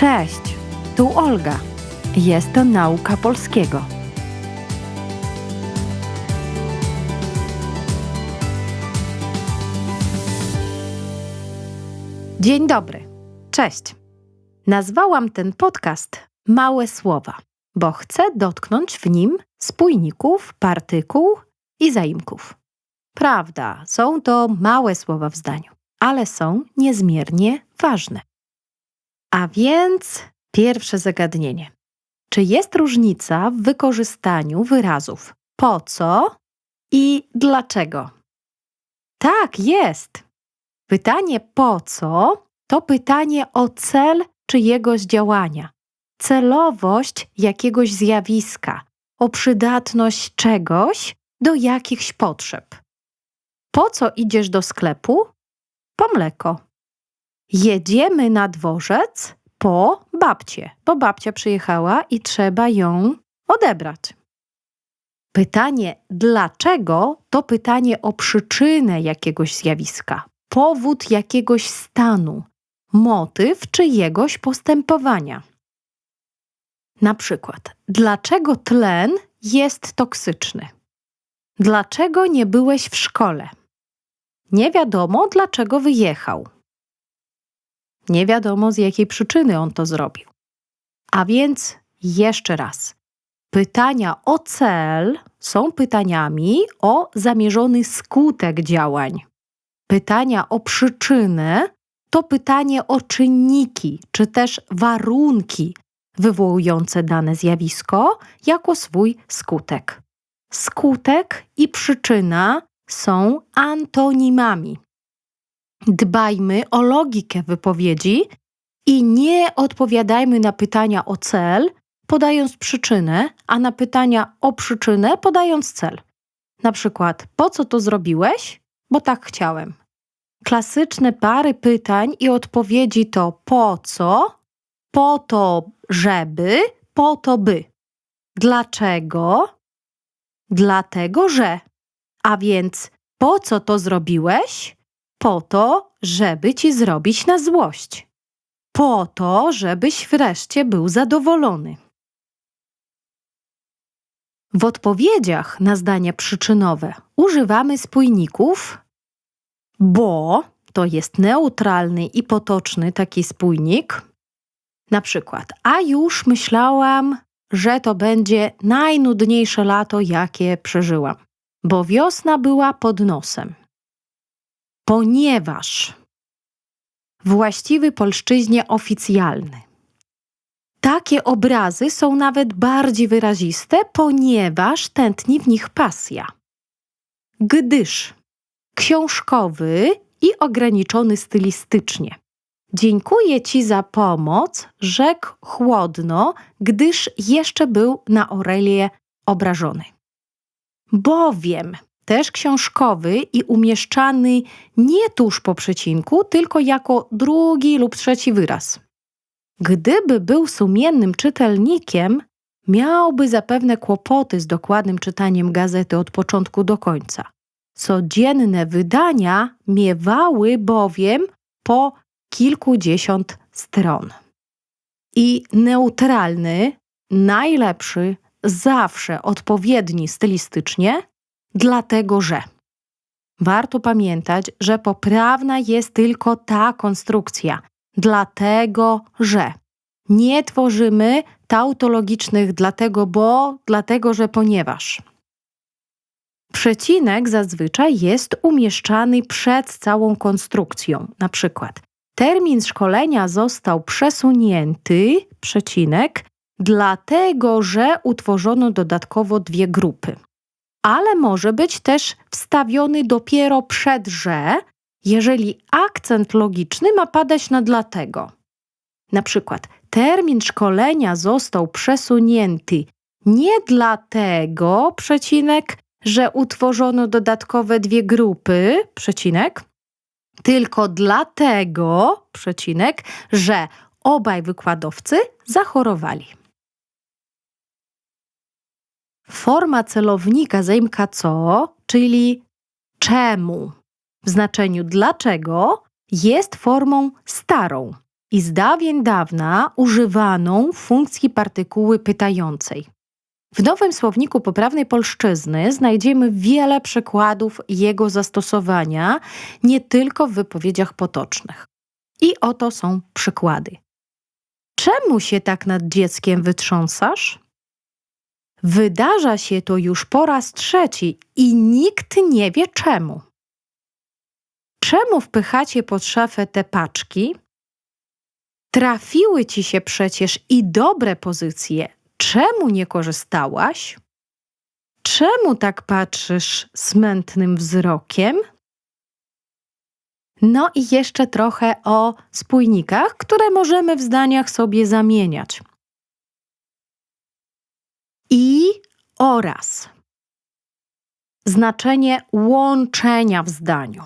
Cześć, tu Olga. Jest to nauka polskiego. Dzień dobry. Cześć. Nazwałam ten podcast Małe Słowa, bo chcę dotknąć w nim spójników, partykuł i zaimków. Prawda, są to małe słowa w zdaniu, ale są niezmiernie ważne. A więc pierwsze zagadnienie. Czy jest różnica w wykorzystaniu wyrazów po co i dlaczego? Tak, jest. Pytanie po co to pytanie o cel czyjegoś działania, celowość jakiegoś zjawiska, o przydatność czegoś do jakichś potrzeb. Po co idziesz do sklepu? Po mleko. Jedziemy na dworzec po babcię, bo babcia przyjechała i trzeba ją odebrać. Pytanie dlaczego to pytanie o przyczynę jakiegoś zjawiska, powód jakiegoś stanu, motyw czyjegoś postępowania. Na przykład, dlaczego tlen jest toksyczny? Dlaczego nie byłeś w szkole? Nie wiadomo, dlaczego wyjechał. Nie wiadomo, z jakiej przyczyny on to zrobił. A więc jeszcze raz. Pytania o cel są pytaniami o zamierzony skutek działań. Pytania o przyczynę to pytanie o czynniki czy też warunki wywołujące dane zjawisko jako swój skutek. Skutek i przyczyna są antonimami. Dbajmy o logikę wypowiedzi i nie odpowiadajmy na pytania o cel, podając przyczynę, a na pytania o przyczynę podając cel. Na przykład, po co to zrobiłeś? Bo tak chciałem. Klasyczne pary pytań i odpowiedzi to po co, po to, żeby, po to, by. Dlaczego? Dlatego, że. A więc po co to zrobiłeś? Po to, żeby ci zrobić na złość. Po to, żebyś wreszcie był zadowolony. W odpowiedziach na zdania przyczynowe używamy spójników, bo to jest neutralny i potoczny taki spójnik. Na przykład, a już myślałam, że to będzie najnudniejsze lato, jakie przeżyłam, bo wiosna była pod nosem. Ponieważ właściwy polszczyźnie oficjalny. Takie obrazy są nawet bardziej wyraziste, ponieważ tętni w nich pasja. Gdyż książkowy i ograniczony stylistycznie. Dziękuję Ci za pomoc, rzekł chłodno, gdyż jeszcze był na Orelię obrażony. Bowiem też książkowy i umieszczany nie tuż po przecinku, tylko jako drugi lub trzeci wyraz. Gdyby był sumiennym czytelnikiem, miałby zapewne kłopoty z dokładnym czytaniem gazety od początku do końca. Codzienne wydania miewały bowiem po kilkudziesiąt stron. I neutralny, najlepszy, zawsze odpowiedni stylistycznie, dlatego że warto pamiętać, że poprawna jest tylko ta konstrukcja, dlatego że nie tworzymy tautologicznych dlatego, bo, dlatego, że ponieważ. Przecinek zazwyczaj jest umieszczany przed całą konstrukcją. Na przykład termin szkolenia został przesunięty, przecinek, dlatego że utworzono dodatkowo dwie grupy. Ale może być też wstawiony dopiero przed że, jeżeli akcent logiczny ma padać na dlatego. Na przykład termin szkolenia został przesunięty nie dlatego, przecinek, że utworzono dodatkowe dwie grupy, przecinek, tylko dlatego, przecinek, że obaj wykładowcy zachorowali. Forma celownika zaimka co, czyli czemu w znaczeniu dlaczego jest formą starą, i z dawien dawna używaną w funkcji partykuły pytającej. W nowym słowniku poprawnej polszczyzny znajdziemy wiele przykładów jego zastosowania, nie tylko w wypowiedziach potocznych. I oto są przykłady. Czemu się tak nad dzieckiem wytrząsasz? Wydarza się to już po raz trzeci i nikt nie wie czemu. Czemu wpychacie pod szafę te paczki? Trafiły ci się przecież i dobre pozycje. Czemu nie korzystałaś? Czemu tak patrzysz smętnym wzrokiem? No i jeszcze trochę o spójnikach, które możemy w zdaniach sobie zamieniać. I oraz. Znaczenie łączenia w zdaniu.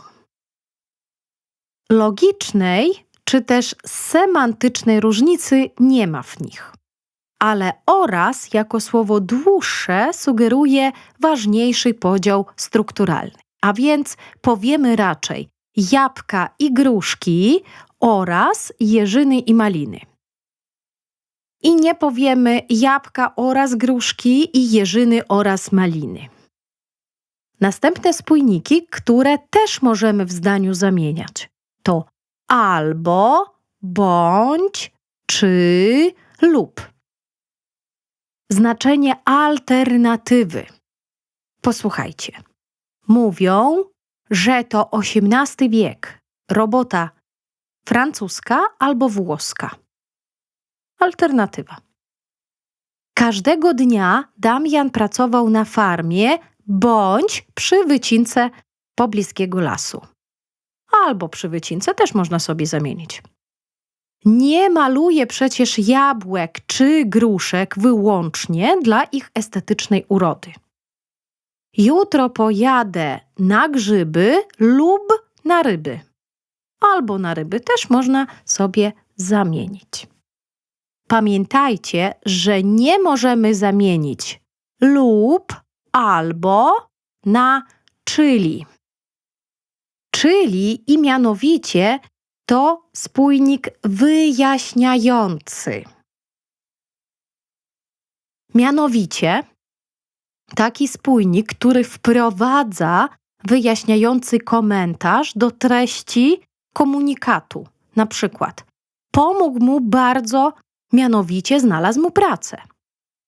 Logicznej czy też semantycznej różnicy nie ma w nich. Ale oraz jako słowo dłuższe sugeruje ważniejszy podział strukturalny. A więc powiemy raczej jabłka i gruszki oraz jeżyny i maliny. I nie powiemy jabłka oraz gruszki i jeżyny oraz maliny. Następne spójniki, które też możemy w zdaniu zamieniać, to albo, bądź, czy, lub. Znaczenie alternatywy. Posłuchajcie. Mówią, że to XVIII wiek, robota francuska albo włoska. Alternatywa. Każdego dnia Damian pracował na farmie bądź przy wycince pobliskiego lasu. Albo przy wycince też można sobie zamienić. Nie maluje przecież jabłek czy gruszek wyłącznie dla ich estetycznej urody. Jutro pojadę na grzyby lub na ryby. Albo na ryby też można sobie zamienić. Pamiętajcie, że nie możemy zamienić lub albo na czyli. Czyli i mianowicie to spójnik wyjaśniający. Mianowicie taki spójnik, który wprowadza wyjaśniający komentarz do treści komunikatu. Na przykład, pomógł mu bardzo, mianowicie znalazł mu pracę.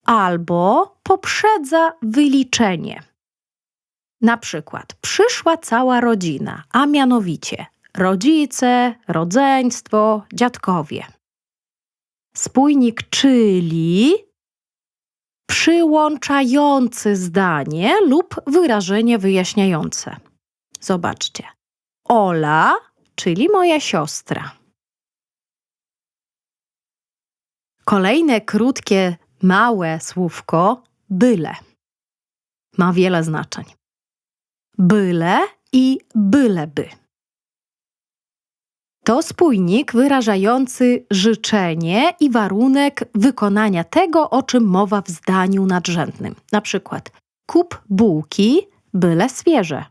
Albo poprzedza wyliczenie. Na przykład, przyszła cała rodzina, a mianowicie rodzice, rodzeństwo, dziadkowie. Spójnik czyli przyłączający zdanie lub wyrażenie wyjaśniające. Zobaczcie. Ola, czyli moja siostra. Kolejne krótkie, małe słówko byle. Ma wiele znaczeń. Byle i byleby. To spójnik wyrażający życzenie i warunek wykonania tego, o czym mowa w zdaniu nadrzędnym. Na przykład kup bułki, byle świeże.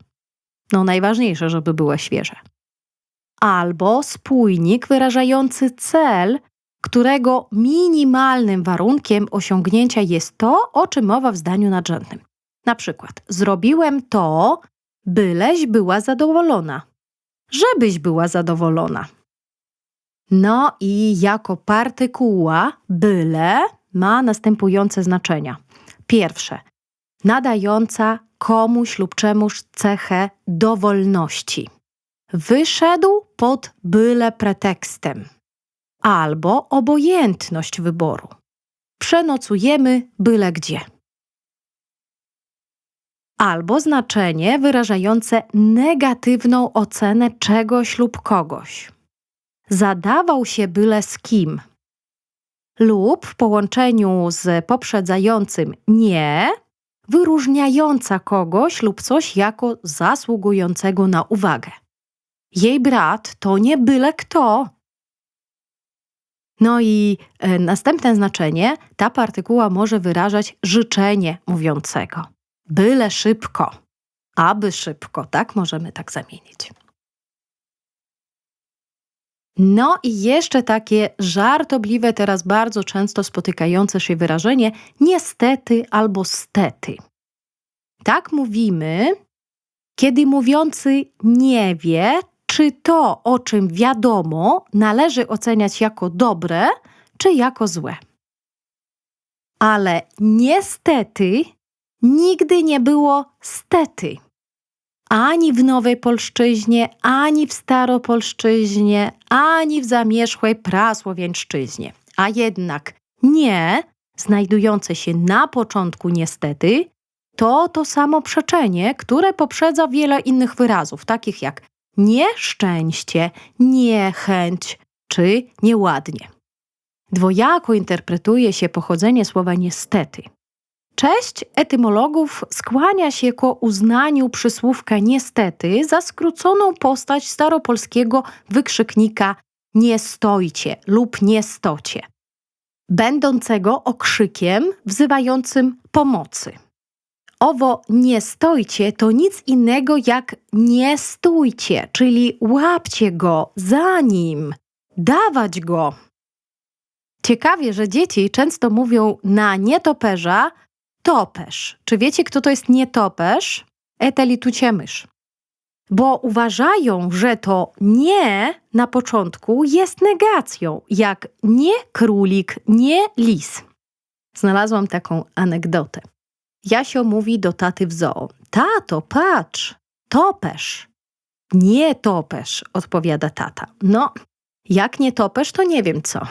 No najważniejsze, żeby były świeże. Albo spójnik wyrażający cel, którego minimalnym warunkiem osiągnięcia jest to, o czym mowa w zdaniu nadrzędnym. Na przykład zrobiłem to, byleś była zadowolona żebyś była zadowolona. No i jako partykuła byle ma następujące znaczenia. Pierwsze, nadająca komuś lub czemuś cechę dowolności. Wyszedł pod byle pretekstem. Albo obojętność wyboru. Przenocujemy byle gdzie albo znaczenie wyrażające negatywną ocenę czegoś lub kogoś. Zadawał się byle z kim. Lub w połączeniu z poprzedzającym nie, wyróżniająca kogoś lub coś jako zasługującego na uwagę. Jej brat to nie byle kto. No i e, następne znaczenie, ta partykuła może wyrażać życzenie mówiącego. Byle szybko, aby szybko, tak możemy tak zamienić. No i jeszcze takie żartobliwe, teraz bardzo często spotykające się wyrażenie. Niestety albo stety. Tak mówimy, kiedy mówiący nie wie, czy to, o czym wiadomo, należy oceniać jako dobre, czy jako złe. Ale niestety nigdy nie było stety. Ani w Nowej Polszczyźnie, ani w Staropolszczyźnie, ani w zamierzchłej prasłowiańszczyźnie. A jednak nie, znajdujące się na początku niestety, to to samo przeczenie, które poprzedza wiele innych wyrazów, takich jak nieszczęście, niechęć czy nieładnie. Dwojako interpretuje się pochodzenie słowa niestety. Cześć etymologów skłania się ku uznaniu przysłówka niestety za skróconą postać staropolskiego wykrzyknika nie stojcie lub nie stocie, będącego okrzykiem wzywającym pomocy. Owo nie stojcie to nic innego jak nie stójcie, czyli łapcie go za nim, dawać go. Ciekawie, że dzieci często mówią na nietoperza topesz. Czy wiecie, kto to jest nietoperz? Etelitu mysz. Bo uważają, że to nie na początku jest negacją, jak nie królik, nie lis. Znalazłam taką anegdotę. Jasio mówi do taty w zoo: Tato, patrz, topesz. Nie topesz, odpowiada tata. No, jak nie topesz, to nie wiem co.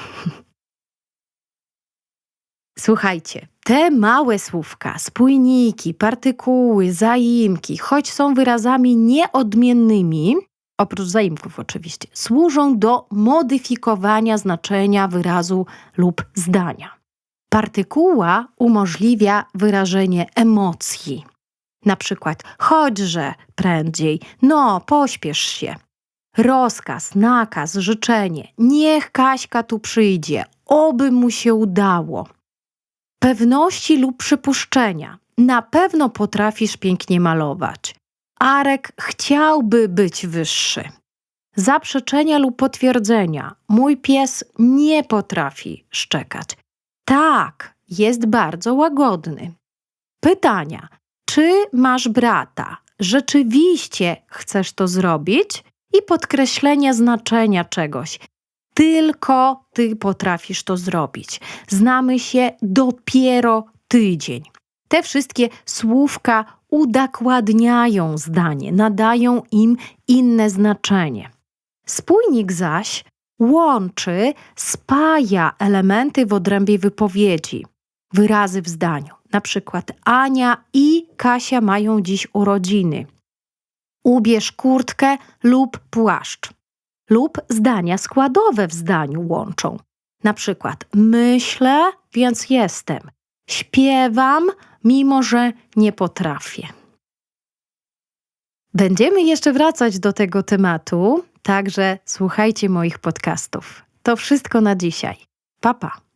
Słuchajcie, te małe słówka, spójniki, partykuły, zaimki, choć są wyrazami nieodmiennymi, oprócz zaimków oczywiście, służą do modyfikowania znaczenia wyrazu lub zdania. Partykuła umożliwia wyrażenie emocji. Na przykład chodźże prędzej, no pośpiesz się. Rozkaz, nakaz, życzenie, niech Kaśka tu przyjdzie, oby mu się udało pewności lub przypuszczenia. Na pewno potrafisz pięknie malować. Arek chciałby być wyższy. Zaprzeczenia lub potwierdzenia. Mój pies nie potrafi szczekać. Tak, jest bardzo łagodny. Pytania. Czy masz brata? Rzeczywiście chcesz to zrobić? I podkreślenie znaczenia czegoś. Tylko ty potrafisz to zrobić. Znamy się dopiero tydzień. Te wszystkie słówka udokładniają zdanie, nadają im inne znaczenie. Spójnik zaś łączy, spaja elementy w odrębie wypowiedzi, wyrazy w zdaniu. Na przykład Ania i Kasia mają dziś urodziny. Ubierz kurtkę lub płaszcz lub zdania składowe w zdaniu łączą. Na przykład myślę, więc jestem. Śpiewam, mimo że nie potrafię. Będziemy jeszcze wracać do tego tematu, także słuchajcie moich podcastów. To wszystko na dzisiaj. Papa. Pa.